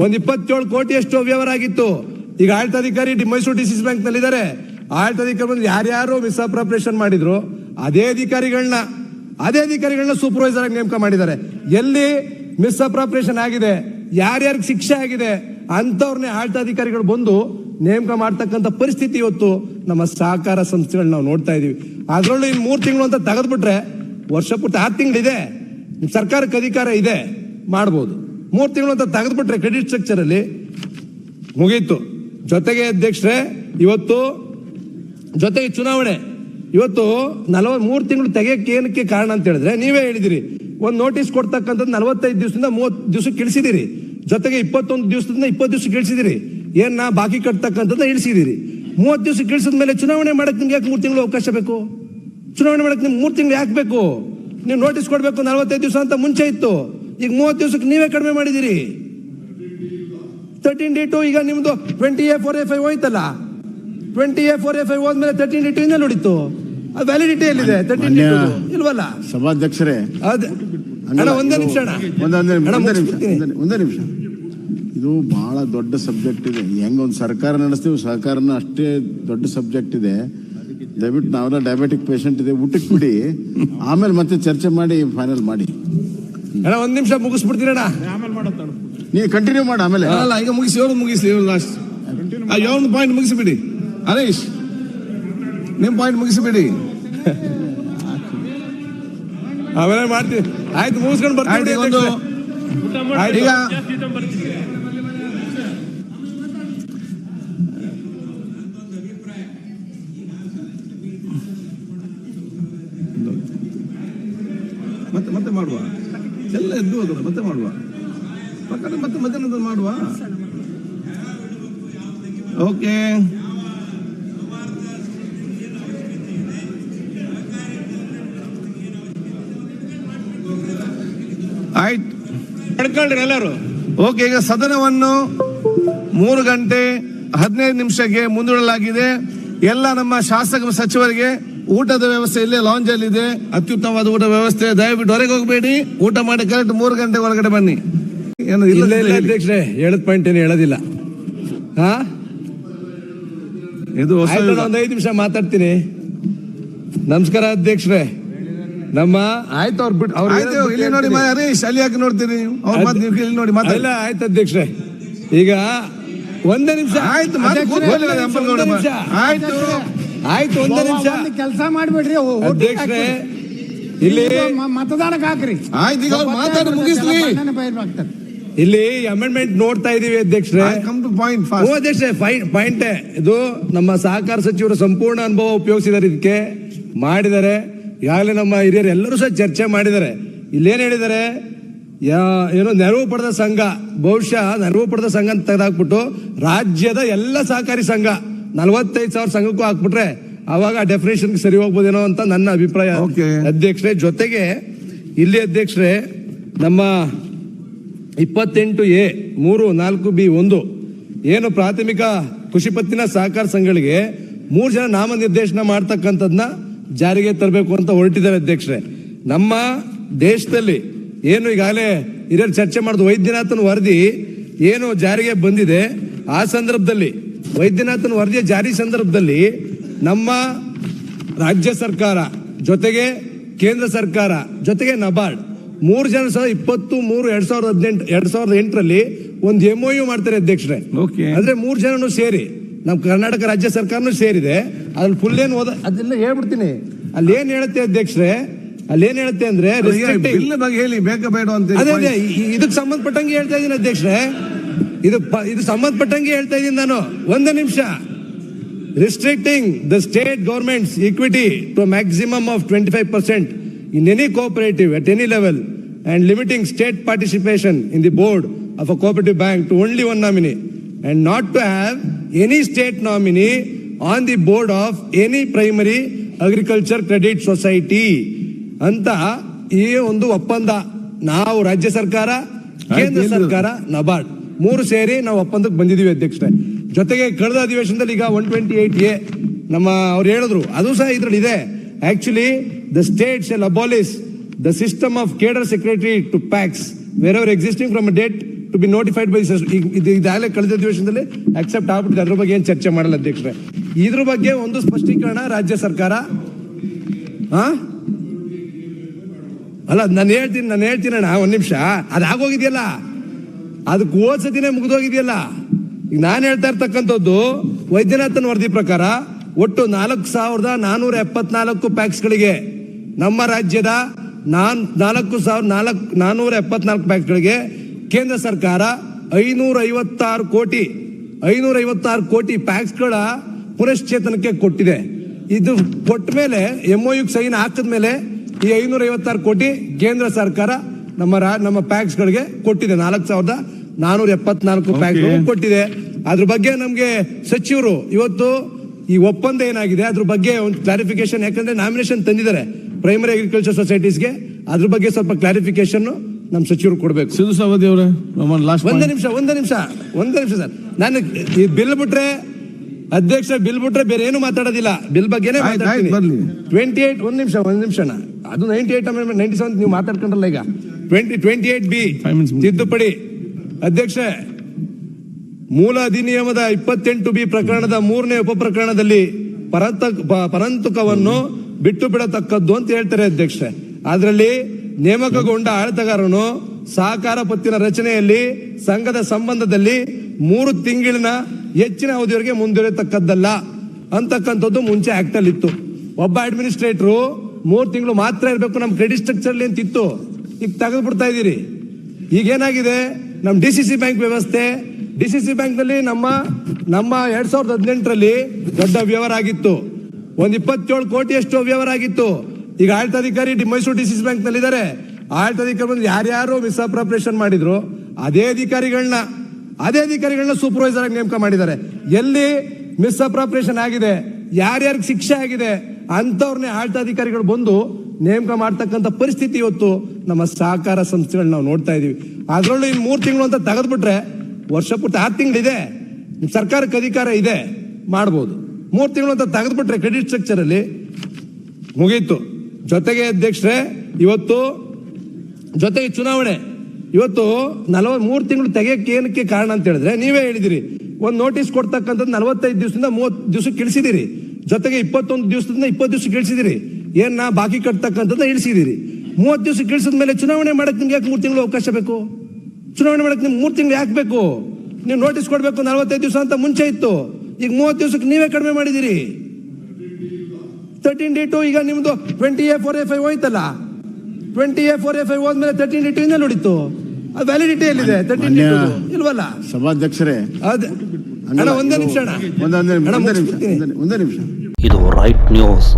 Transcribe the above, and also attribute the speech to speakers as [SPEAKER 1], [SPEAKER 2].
[SPEAKER 1] ಒಂದ್ ಇಪ್ಪತ್ತೇಳು ಕೋಟಿ ಎಷ್ಟು ಅವ್ಯವಹಾರ ಆಗಿತ್ತು ಈಗ ಆಡಳಿತಾಧಿಕಾರಿ ಮೈಸೂರು ಡಿ ಸಿ ಸಿ ಬ್ಯಾಂಕ್ನಲ್ಲಿ ಇದ್ದಾರೆ ಆಡಳಿತಾಧಿಕಾರಿ ಬಂದು ಯಾರ್ಯಾರು ಮಿಸ್ ಅಪ್ರಾಪ್ರೇಷನ್ ಮಾಡಿದ್ರು. ಅದೇ ಅಧಿಕಾರಿಗಳನ್ನ ಅದೇ ಅಧಿಕಾರಿಗಳನ್ನ ಸೂಪರ್ವೈಸರ್ ಆಗಿ ನೇಮಕ ಮಾಡಿದ್ದಾರೆ. ಎಲ್ಲಿ ಮಿಸ್ ಅಪ್ರಾಪ್ರೇಷನ್ ಆಗಿದೆ, ಯಾರ್ಯಾರಿಗೆ ಶಿಕ್ಷೆ ಆಗಿದೆ ಅಂತವ್ರನ್ನೇ ಆಡಳಿತಾಧಿಕಾರಿಗಳು ಬಂದು ನೇಮಕ ಮಾಡ್ತಕ್ಕಂಥ ಪರಿಸ್ಥಿತಿ ಇವತ್ತು ನಮ್ಮ ಸಹಕಾರ ಸಂಸ್ಥೆಗಳನ್ನ ನಾವು ನೋಡ್ತಾ ಇದೀವಿ. ಅದರಲ್ಲೂ ಇನ್ನು ಮೂರು ತಿಂಗಳು ಅಂತ ತೆಗೆದ್ಬಿಟ್ರೆ ವರ್ಷ ಪೂರ್ತಿ ಆರು ತಿಂಗಳಿದೆ. ಸರ್ಕಾರಕ್ಕೆ ಅಧಿಕಾರ ಇದೆ. ಮಾಡ್ಬೋದು. ಮೂರು ತಿಂಗಳು ಅಂತ ತೆಗೆದುಬಿಟ್ರೆ ಕ್ರೆಡಿಟ್ ಸ್ಟ್ರಕ್ಚರ್ ಅಲ್ಲಿ ಮುಗೀತು. ಜೊತೆಗೆ ಅಧ್ಯಕ್ಷರೇ, ಇವತ್ತು ಜೊತೆಗೆ ಚುನಾವಣೆ. ಇವತ್ತು ನಲವತ್ ಮೂರು ತಿಂಗಳು ತೆಗೆಯಕ್ಕೆ ಏನಕ್ಕೆ ಕಾರಣ ಅಂತ ಹೇಳಿದ್ರೆ, ನೀವೇ ಹೇಳಿದಿರಿ, ಒಂದು ನೋಟಿಸ್ ಕೊಡ್ತಕ್ಕಂಥದ್ದು ನಲವತ್ತೈದು ದಿವಸದಿಂದ ಮೂವತ್ತು ದಿವಸಕ್ಕೆ ಇಳಿಸಿದಿರಿ. ಜೊತೆಗೆ ಇಪ್ಪತ್ತೊಂದು ದಿವಸದಿಂದ ಇಪ್ಪತ್ತು ದಿವಸಕ್ಕೆ ಇಳಿಸಿದಿರಿ. ಏನ್ ನಾ ಬಾಕಿ ಕಟ್ತಕ್ಕಂಥದ್ದು ಇಳಿಸಿದಿರಿ. ಮೂವತ್ತು ದಿವಸ ಇಳಿಸಿದ ಮೇಲೆ ಚುನಾವಣೆ ಮಾಡಕ್ಕೆ ನಿಮ್ಗೆ ಯಾಕೆ ಮೂರು ತಿಂಗಳು ಅವಕಾಶ ಬೇಕು? ಚುನಾವಣೆ ಮಾಡಕ್ಕೆ ನಿಮ್ಗೆ ಮೂರು ತಿಂಗಳು ಯಾಕೆ ಬೇಕು? ನೀವು ನೋಟಿಸ್ ಕೊಡಬೇಕು ನಲವತ್ತೈದು ದಿವಸ ಅಂತ ಮುಂಚೆ ಇತ್ತು. ಈಗ ಮೂವತ್ತು ದಿವಸಕ್ಕೆ ನೀವೇ ಕಡಿಮೆ ಮಾಡಿದಿರಿ ತರ್ಟೀನ್ ಟು ಈಗ ನಿಮ್ದು twenty a four a five ಹೋಯ್ತಲ್ಲ. Twenty a four a five ಹೋದ್ಮೇಲೆ ತರ್ಟೀನ್ ಡೇಟು ಇಂದ ನೋಡಿತ್ತು ಅದು ವ್ಯಾಲಿಡಿಟಿ ಎಲ್ಲಿದೆ? ತರ್ಟೀನ್
[SPEAKER 2] ಮಾನ್ಯ-
[SPEAKER 1] ಇಲ್ವಲ್ಲ?
[SPEAKER 2] ಸಭಾಧ್ಯಕ್ಷರೇ
[SPEAKER 1] ಅದೇ. ಅಣ್ಣ ಒಂದೇ ನಿಮಿಷ ಅಣ್ಣ.
[SPEAKER 2] ಒಂದೇ ನಿಮಿಷ ಒಂದೇ- ಒಂದೇ ನಿಮಿಷ ಇದು ಬಹಳ ದೊಡ್ಡ ಸಬ್ಜೆಕ್ಟ್ ಇದೆ. ಹೆಂಗೊಂದು ಸರ್ಕಾರ ನಡೆಸ್ತೀವಿ ಸರ್ಕಾರನ ಅಷ್ಟೇ ದೊಡ್ಡ ಸಬ್ಜೆಕ್ಟ್ ಇದೆ. ದಯವಿಟ್ಟು ನಾವೆಲ್ಲ ಡಯಾಬಿಟಿಕ್ ಪೇಷಂಟ್ ಇದೆ ಊಟಕ್ಕೆ ಬಿಡಿ ಆಮೇಲೆ ಮತ್ತೆ ಚರ್ಚೆ ಮಾಡಿ ಫೈನಲ್ ಮಾಡಿ.
[SPEAKER 1] ಅಣ್ಣ ಒಂದ್ ನಿಮಿಷ ಮುಗಿಸ್ಬಿಡ್ತೀನಿ ಅಣ್ಣ
[SPEAKER 2] ನೀವು ಕಂಟಿನ್ಯೂ ಮಾಡಿ ಆಮೇಲೆ.
[SPEAKER 3] ಅಲ್ಲ ಈಗ ಮುಗಿಸಿ ಏಳು ಮುಗಿಸಿ ಏಳು ಲಾಸ್ಟ್ ಏಳು ಪಾಯಿಂಟ್ ಮುಗಿಸಿಬಿಡಿ. ಹರೀಶ್ ನಿಮ್ ಪಾಯಿಂಟ್ ಮುಗಿಸಿಬಿಡಿ.
[SPEAKER 1] ಆಮೇಲೆ ಮಾಡ್ತೀವಿ ಆಯ್ತು ಮುಗಿಸ್ಕೊಂಡು ಬರ್ತೀವಿ
[SPEAKER 3] ಈಗ ಒಂದು. ಈಗ ಮತ್ತೆ ಮತ್ತೆ ಮಾಡುವ? ಎಲ್ಲ ಎದ್ದು ಹೋಗೋದು ಮತ್ತೆ ಮಾಡುವ. ಪಕ್ಕದ ಮತ್ತೆ ಮಧ್ಯಾಹ್ನದ ಮಾಡುವ? ಓಕೆ. ಆಯ್ತು.
[SPEAKER 1] ಪಡ್ಕೊಳ್ರಿ ಎಲ್ಲರೂ.
[SPEAKER 3] ಓಕೆ ಈಗ ಸದನವನ್ನು ಮೂರು ಗಂಟೆ ಹದಿನೈದು ನಿಮಿಷಕ್ಕೆ ಮುಂದೂಡಲಾಗಿದೆ. ಎಲ್ಲ ನಮ್ಮ ಶಾಸಕ ಸಚಿವರಿಗೆ ಊಟದ ವ್ಯವಸ್ಥೆ ಇಲ್ಲೇ ಲಾಂಜ್ ಅಲ್ಲಿ ಇದೆ. ಅತ್ಯುತ್ತಮವಾದ ಊಟ ವ್ಯವಸ್ಥೆ. ದಯವಿಟ್ಟು ಹೊರಗೆ ಹೋಗಬೇಡಿ. ಊಟ ಮಾಡಿ ಕರೆಕ್ಟ್ ಮೂರು ಗಂಟೆ ಒಳಗಡೆ ಬನ್ನಿ. ಏನು
[SPEAKER 1] ಇಲ್ಲ ಅಧ್ಯಕ್ಷರೇ. ಹೇಳದ್ ಪಾಯಿಂಟ್ ಏನು ಹೇಳೋದಿಲ್ಲ. ಹಾ?
[SPEAKER 3] ಇದು
[SPEAKER 1] ಒಂದ್ ಐದು ನಿಮಿಷ ಮಾತಾಡ್ತೀನಿ. ನಮಸ್ಕಾರ ಅಧ್ಯಕ್ಷರೇ. ನಮ್ಮ ಆಯ್ತು ಅವ್ರು ಬಿಟ್ಟು ಅವ್ರು
[SPEAKER 3] ಆಯ್ತು ಇಲ್ಲಿ ನೋಡಿ ಹರೀಶ್ ಅಲ್ಲಿ ಯಾಕೆ ನೋಡ್ತೀರಿ ಅವ್ರ ಮಾತು ನೀವು ಇಲ್ಲಿ ನೋಡಿ ಮಾತಾಡಿ.
[SPEAKER 1] ಇಲ್ಲ ಆಯ್ತು ಅಧ್ಯಕ್ಷರೇ. ಈಗ ಒಂದೇ ನಿಮಿಷ.
[SPEAKER 3] ಆಯ್ತು. ಆಯ್ತು.
[SPEAKER 1] ಆಯ್ತು ಒಂದು ನಿಮಿಷ.
[SPEAKER 4] ಕೆಲಸ ಮಾಡ್ಬೇಡ್ರಿ
[SPEAKER 1] ಅಧ್ಯಕ್ಷರೇ ಇಲ್ಲಿ
[SPEAKER 4] ಮತದಾನಕ್ಕೆ ಹಾಕ್ರಿ
[SPEAKER 3] ಆಯ್ತು ಈಗ ಅವ್ರು ಮಾತಾಡಿ ಮುಗಿಸ್ಲಿ
[SPEAKER 1] ಇಲ್ಲಿ ಅಮೆಂಡ್ಮೆಂಟ್ ನೋಡ್ತಾ ಇದೀವಿ ಅಧ್ಯಕ್ಷರೇ.
[SPEAKER 3] ಕಮ್ ಟು ಪಾಯಿಂಟ್
[SPEAKER 1] ಓ
[SPEAKER 3] ಫಾಸ್ಟ್
[SPEAKER 1] ಅಧ್ಯಕ್ಷರೇ ಪಾಯಿಂಟ್ ಇದು ನಮ್ಮ ಸಹಕಾರ ಸಚಿವರು ಸಂಪೂರ್ಣ ಅನುಭವ ಉಪಯೋಗಿಸಿದ್ದಾರೆ ಇದಕ್ಕೆ. ಮಾಡಿದ್ದಾರೆ. ಈಗಾಗಲೇ ನಮ್ಮ ಹಿರಿಯರು ಎಲ್ಲರೂ ಸಹ ಚರ್ಚೆ ಮಾಡಿದ್ದಾರೆ. ಇಲ್ಲೇನು ಹೇಳಿದ್ದಾರೆ? ಯಾ- ಏನೋ ನೆರವು ಪಡೆದ ಸಂಘ. ಬಹುಶಃ ನೆರವು ಪಡೆದ ಸಂಘ ಅಂತ ತೆಗೆದಾಕ್ಬಿಟ್ಟು ರಾಜ್ಯದ ಎಲ್ಲ ಸಹಕಾರಿ ಸಂಘ. ನಲವತ್ತೈದು ಸಾವಿರ ಸಂಘಕ್ಕೂ ಹಾಕ್ಬಿಟ್ರೆ ಅವಾಗ ಡೆಫಿನೇಷನ್ ಸರಿ ಹೋಗ್ಬೋದೇನೋ ಅಂತ ನನ್ನ ಅಭಿಪ್ರಾಯ. ಅಧ್ಯಕ್ಷರೇ ಜೊತೆಗೆ ಇಲ್ಲಿ ಅಧ್ಯಕ್ಷರೇ ನಮ್ಮ ಇಪ್ಪತ್ತೆಂಟು ಎ ಮೂರು ನಾಲ್ಕು ಬಿ ಒಂದು ಏನು ಪ್ರಾಥಮಿಕ ಕೃಷಿ ಪತ್ತಿನ ಸಹಕಾರ ಸಂಘಗಳಿಗೆ ಮೂರು ಜನ ನಾಮನಿರ್ದೇಶನ ಮಾಡ್ತಕ್ಕಂಥದ್ದನ್ನ ಜಾರಿಗೆ ತರಬೇಕು ಅಂತ ಹೊರಟಿದ್ದಾರೆ ಅಧ್ಯಕ್ಷರೇ ನಮ್ಮ ದೇಶದಲ್ಲಿ ಏನು ಈಗಾಗಲೇ ಹಿರಿಯರು ಚರ್ಚೆ ಮಾಡಿದ ವೈದ್ಯನಾಥನ ವರದಿ ಏನು ಜಾರಿಗೆ ಬಂದಿದೆ ಆ ಸಂದರ್ಭದಲ್ಲಿ ವೈದ್ಯನಾಥನ್ ವರದಿಯ ಜಾರಿ ಸಂದರ್ಭದಲ್ಲಿ ನಮ್ಮ ರಾಜ್ಯ ಸರ್ಕಾರ ಜೊತೆಗೆ ಕೇಂದ್ರ ಸರ್ಕಾರ ಜೊತೆಗೆ ನಬಾರ್ಡ್ ಮೂರು ಜನ ಸಹ ಇಪ್ಪತ್ತು ಮೂರು ಎರಡ್ ಸಾವಿರದ ಹದಿನೆಂಟು ಎರಡ್ ಸಾವಿರದ ಎಂಟರಲ್ಲಿ ಒಂದು ಎಂ ಯು ಮಾಡ್ತಾರೆ ಅಧ್ಯಕ್ಷರೇ. ಅಂದ್ರೆ ಮೂರು ಜನನು ಸೇರಿ ನಮ್ಮ ಕರ್ನಾಟಕ ರಾಜ್ಯ ಸರ್ಕಾರನು ಸೇರಿದೆ. ಅದ್ರಲ್ಲಿ ಫುಲ್ ಏನು ಓದ ಅದನ್ನ ಹೇಳ್ಬಿಡ್ತೀನಿ. ಅಲ್ಲಿ ಏನ್ ಹೇಳುತ್ತೆ ಅಧ್ಯಕ್ಷರೇ ಅಲ್ಲಿ ಏನ್ ಹೇಳುತ್ತೆ ಅಂದ್ರೆ
[SPEAKER 3] ಹೇಳಿ ಬೇಕ ಬೇಡ ಅಂತ
[SPEAKER 1] ಇದಕ್ಕೆ ಸಂಬಂಧಪಟ್ಟಂಗೆ ಹೇಳ್ತಾ ಇದ್ದೀನಿ ಅಧ್ಯಕ್ಷರೇ. ಇದು ಇದು ಸಂಬಂಧಪಟ್ಟಂಗೆ ಹೇಳ್ತಾ ಇದ್ದೀನಿ ನಾನು. ಒಂದು ನಿಮಿಷ. Restricting the state government's equity to maximum of twenty five percent in any cooperative at any level and limiting state participation in the board of a cooperative bank to only one nominee and not to have any state nominee on the board of any primary agriculture credit society ಅಂತ ಈ ಒಂದು ಒಪ್ಪಂದ ನಾವು ರಾಜ್ಯ ಸರ್ಕಾರ ಕೇಂದ್ರ ಸರ್ಕಾರ ನಬಾರ್ಡ್. ಮೂರು ಸೇರಿ ನಾವು ಒಪ್ಪಂದಕ್ಕೆ ಬಂದಿದ್ದೀವಿ ಅಧ್ಯಕ್ಷರೇ. ಜೊತೆಗೆ ಕಳೆದ ಅಧಿವೇಶನದಲ್ಲಿ ಈಗ ಒನ್ ಟ್ವೆಂಟಿ ಏಟ್ ಎ ನಮ್ಮ ಅವ್ರು ಹೇಳಿದ್ರು, ಅದು ಸಹ ಇದರಲ್ಲಿ ಇದೆ. Actually the state shall abolish the system of cadre secretary to PACS where are existing from date to be notified by ಇದು ಇದಾಗಲೇ ಕಳೆದ ಅಧಿವೇಶನದಲ್ಲಿ ಅಕ್ಸೆಪ್ಟ್ ಆಗ್ಬಿಟ್ಟಿದೆ. ಅದ್ರ ಬಗ್ಗೆ ಏನು ಚರ್ಚೆ ಮಾಡಲ್ಲ ಅಧ್ಯಕ್ಷರೇ. ಇದ್ರ ಬಗ್ಗೆ ಒಂದು ಸ್ಪಷ್ಟೀಕರಣ ರಾಜ್ಯ ಸರ್ಕಾರ. ಹಾ ಅಲ್ಲ, ನಾನು ಹೇಳ್ತೀನಿ ನಾನು ಹೇಳ್ತೀನಿ ಅಣ್ಣ, ಒಂದ್ ನಿಮಿಷ. ಅದು ಅದಕ್ಕೆ ಓದ್ಸತಿನೇ ಮುಗಿದೋಗಿದೆಯಲ್ಲ ಈಗ ನಾನು ಹೇಳ್ತಾ ಇರ್ತಕ್ಕಂಥದ್ದು ವೈದ್ಯನಾಥನ್ ವರದಿ ಪ್ರಕಾರ ಒಟ್ಟು ನಾಲ್ಕು ಸಾವಿರದ ನಾನ್ನೂರ ಎಪ್ಪತ್ನಾಲ್ಕು ಪ್ಯಾಕ್ಸ್ಗಳಿಗೆ ನಮ್ಮ ರಾಜ್ಯದ ನಾನ್ ನಾಲ್ಕು ಸಾವಿರದ ನಾಲ್ಕು ನಾನ್ನೂರ ಎಪ್ಪತ್ನಾಲ್ಕು ಪ್ಯಾಕ್ಸ್ಗಳಿಗೆ ಕೇಂದ್ರ ಸರ್ಕಾರ ಐನೂರ ಐವತ್ತಾರು ಕೋಟಿ ಐನೂರ ಐವತ್ತಾರು ಕೋಟಿ ಪ್ಯಾಕ್ಸ್ಗಳ ಪುನಶ್ಚೇತನಕ್ಕೆ ಕೊಟ್ಟಿದೆ. ಇದು ಕೊಟ್ಟ ಮೇಲೆ ಒ ಸೈನ್ ಹಾಕಿದ ಮೇಲೆ ಈ ಐನೂರ ಐವತ್ತಾರು ಕೋಟಿ ಕೇಂದ್ರ ಸರ್ಕಾರ ನಮ್ಮ ರಾ ನಮ್ಮ ಪ್ಯಾಕ್ಸ್ ಗಳಿಗೆ ಕೊಟ್ಟಿದೆ ನಾಲ್ಕು ಸಾವಿರದ ನಾನೂರ ಎಪ್ಪತ್ನಾಲ್ಕು ಪ್ಯಾಕ್ ಕೊಟ್ಟಿದೆ. ಅದ್ರ ಬಗ್ಗೆ ನಮ್ಗೆ ಸಚಿವರು ಇವತ್ತು ಈ ಒಪ್ಪಂದ ಏನಾಗಿದೆ ಅದ್ರ ಬಗ್ಗೆ ಒಂದು ಕ್ಲಾರಿಫಿಕೇಶನ್ ಯಾಕಂದ್ರೆ ನಾಮಿನೇಷನ್ ತಂದಿದ್ದಾರೆ ಪ್ರೈಮರಿ ಅಗ್ರಿಕಲ್ಚರ್ ಸೊಸೈಟೀಸ್ಗೆ ಅದ್ರ ಬಗ್ಗೆ ಸ್ವಲ್ಪ ಕ್ಲಾರಿಫಿಕೇಶನ್ ನಮ್ಮ ಸಚಿವರು ಕೊಡಬೇಕು.
[SPEAKER 3] ಸಿದ್ದು ಸವದಿ ಅವರೇ ಲಾಸ್ಟ್
[SPEAKER 1] ಒಂದೇ ನಿಮಿಷ ಒಂದು ನಿಮಿಷ ಒಂದೇ ನಿಮಿಷ ಸರ್. ನಾನು ಈ ಬಿಲ್ ಬಿಟ್ರೆ ಅಧ್ಯಕ್ಷ ಬಿಲ್ ಬಿಟ್ರೆ ಬೇರೆ ಏನು ಮಾತಾಡೋದಿಲ್ಲ. ಬಿಲ್ ಬಗ್ಗೆನೇ. ಟ್ವೆಂಟಿ ಏಟ್ ಒಂದ್ ನಿಮಿಷ ಒಂದ್ ನಿಮಿಷ ಅದು ನೈಂಟಿ ಏಟ್ ನೈಂಟಿ ಸೆವೆನ್ ನೀವು ಮಾತಾಡ್ಕೊಂಡ್ರಲ್ಲ ಈಗ. ಟ್ವೆಂಟಿ ಟ್ವೆಂಟಿ ಏಟ್ ಬಿ ತಿದ್ದುಪಡಿ. ಅಧ್ಯಕ್ಷ, ಮೂಲ ಅಧಿನಿಯಮದ ಇಪ್ಪತ್ತೆಂಟು ಬಿ ಪ್ರಕರಣದ ಮೂರನೇ ಉಪಪ್ರಕರಣದಲ್ಲಿ ಪರಂತ, ಪ- ಪರಂತುಕವನ್ನು ಬಿಟ್ಟು ಬಿಡತಕ್ಕದ್ದು ಅಂತ ಹೇಳ್ತಾರೆ ಅಧ್ಯಕ್ಷ. ಅದರಲ್ಲಿ ನೇಮಕಗೊಂಡ ಆಡಳಿತಗಾರನು ಸಹಕಾರ ಪತ್ತಿನ ರಚನೆಯಲ್ಲಿ ಸಂಘದ ಸಂಬಂಧದಲ್ಲಿ ಮೂರು ತಿಂಗಳಿನ ಹೆಚ್ಚಿನ ಅವಧಿಯವರೆಗೆ ಮುಂದುವರಿಯತಕ್ಕದ್ದಲ್ಲ ಅಂತಕ್ಕಂಥದ್ದು ಮುಂಚೆ ಆಕ್ಟ್ ಅಲ್ಲಿ ಇತ್ತು. ಒಬ್ಬ ಅಡ್ಮಿನಿಸ್ಟ್ರೇಟ್ರು ಮೂರು ತಿಂಗಳು ಮಾತ್ರ ಇರಬೇಕು ನಮ್ಮ ಕ್ರೆಡಿಟ್ ಸ್ಟ್ರಕ್ಚರ್ ಅಂತ ಇತ್ತು. ಈಗ ತೆಗೆದು ಬಿಡ್ತಾ ಇದ್ದೀರಿ. ಈಗ ಏನಾಗಿದೆ ನಮ್ಮ ಡಿ ಸಿ ಸಿ ಬ್ಯಾಂಕ್ ವ್ಯವಸ್ಥೆ, ಡಿ ಸಿ ಸಿ ಬ್ಯಾಂಕ್ನಲ್ಲಿ ನಮ್ಮ ನಮ್ಮ ಎರಡ್ ಸಾವಿರದ ಹದಿನೆಂಟರಲ್ಲಿ ದೊಡ್ಡ ವ್ಯವಹಾರ ಆಗಿತ್ತು. ಒಂದ್ ಇಪ್ಪತ್ತೇಳು ಕೋಟಿಯಷ್ಟು ವ್ಯವಹಾರ ಆಗಿತ್ತು. ಈಗ ಆಡಳಿತಾಧಿಕಾರಿ ಮೈಸೂರು ಡಿ ಸಿ ಸಿ ಬ್ಯಾಂಕ್ನಲ್ಲಿ ಇದ್ದಾರೆ ಆಡಳಿತಾಧಿಕಾರಿ ಬಂದು ಯಾರ್ಯಾರು ಮಿಸ್ಅಪ್ರಾಪ್ರೇಷನ್ ಮಾಡಿದ್ರು, ಅದೇ ಅಧಿಕಾರಿಗಳನ್ನ ಅದೇ ಅಧಿಕಾರಿಗಳನ್ನ ಸೂಪರ್ವೈಸರ್ ಆಗಿ ನೇಮಕ ಮಾಡಿದ್ದಾರೆ. ಎಲ್ಲಿ ಮಿಸ್ಅಪ್ರಾಪ್ರೇಷನ್ ಆಗಿದೆ, ಯಾರ್ಯಾರಿಗೆ ಶಿಕ್ಷೆ ಆಗಿದೆ ಅಂತವ್ರನ್ನೇ ಆಡಳಿತಾಧಿಕಾರಿಗಳು ಬಂದು ನೇಮಕ ಮಾಡ್ತಕ್ಕಂಥ ಪರಿಸ್ಥಿತಿ ಇವತ್ತು ನಮ್ಮ ಸಹಕಾರ ಸಂಸ್ಥೆಗಳನ್ನ ನಾವು ನೋಡ್ತಾ ಇದೀವಿ. ಅದರಲ್ಲೂ ಇನ್ನು ಮೂರು ತಿಂಗಳು ಅಂತ ತೆಗೆದ್ಬಿಟ್ರೆ ವರ್ಷ ಪೂರ್ತಿ ಆರು ತಿಂಗಳಿದೆ. ಸರ್ಕಾರಕ್ಕೆ ಅಧಿಕಾರ ಇದೆ. ಮಾಡ್ಬೋದು. ಮೂರು ತಿಂಗಳು ಅಂತ ತೆಗೆದ್ಬಿಟ್ರೆ ಕ್ರೆಡಿಟ್ ಸ್ಟ್ರಕ್ಚರ್ ಅಲ್ಲಿ ಮುಗೀತು. ಜೊತೆಗೆ ಅಧ್ಯಕ್ಷರೇ, ಇವತ್ತು ಜೊತೆಗೆ ಚುನಾವಣೆ. ಇವತ್ತು ನಲವತ್ ಮೂರು ತಿಂಗಳು ತೆಗೆಯಕ್ಕೆ ಏನಕ್ಕೆ ಕಾರಣ ಅಂತ ಹೇಳಿದ್ರೆ, ನೀವೇ ಹೇಳಿದಿರಿ. ಒಂದು ನೋಟಿಸ್ ಕೊಡ್ತಕ್ಕಂಥದ್ದು ನಲವತ್ತೈದು ದಿವಸದಿಂದ ಮೂವತ್ತು ದಿವಸಕ್ಕೆ ಇಳಿಸಿದಿರಿ. ಜೊತೆಗೆ ಇಪ್ಪತ್ತೊಂದು ದಿವಸದಿಂದ ಇಪ್ಪತ್ತು ದಿವಸಕ್ಕೆ ಇಳಿಸಿದಿರಿ. ಏನ್ ನಾ ಬಾಕಿ ಕಟ್ತಕ್ಕಂಥದ್ದು ಇಳಿಸಿದಿರಿ ಮೂವತ್ತು ದಿವಸ ಇಳಿಸಿದ ಮೇಲೆ ಚುನಾವಣೆ ಮಾಡಕ್ಕೆ ನಿಮ್ಗೆ ಯಾಕೆ ಮೂರು ತಿಂಗಳು ಅವಕಾಶ ಬೇಕು? ಚುನಾವಣೆ ಮಾಡಕ್ಕೆ ನಿಮ್ಗೆ ಮೂರು ತಿಂಗಳು ಯಾಕೆ ಬೇಕು? ನೀವು ನೋಟಿಸ್ ಕೊಡಬೇಕು ನಲವತ್ತೈದು ದಿವಸ ಅಂತ ಮುಂಚೆ ಇತ್ತು. ಈಗ ಮೂವತ್ತು ದಿವಸಕ್ಕೆ ನೀವೇ ಕಡಿಮೆ ಮಾಡಿದಿರಿ ತರ್ಟೀನ್ ಡೇಟು ಈಗ ನಿಮ್ದು twenty a four a five ಹೋಯ್ತಲ್ಲ? Twenty a four a five ಹೋದ್ಮೇಲೆ ತರ್ಟೀನ್ ಡೇಟು ಇಂದ ನೋಡಿತ್ತು ಅದು ವ್ಯಾಲಿಡಿಟಿ ಎಲ್ಲಿದೆ? ತರ್ಟೀನ್
[SPEAKER 2] ಡೇ
[SPEAKER 1] ಟು ಇಲ್ವಲ್ಲ?
[SPEAKER 2] ಸಭಾಧ್ಯಕ್ಷರೇ
[SPEAKER 1] ಅದೇ. ಅಣ್ಣ ಒಂದೇ ನಿಮಿಷ ಅಣ್ಣ.
[SPEAKER 2] ಒಂದೇ ಒಂದೇ ನಿಮಿಷ ಒಂದೇ- ಒಂದೇ ನಿಮಿಷ.
[SPEAKER 5] ಇದು ರೈಟ್ ನ್ಯೂಸ್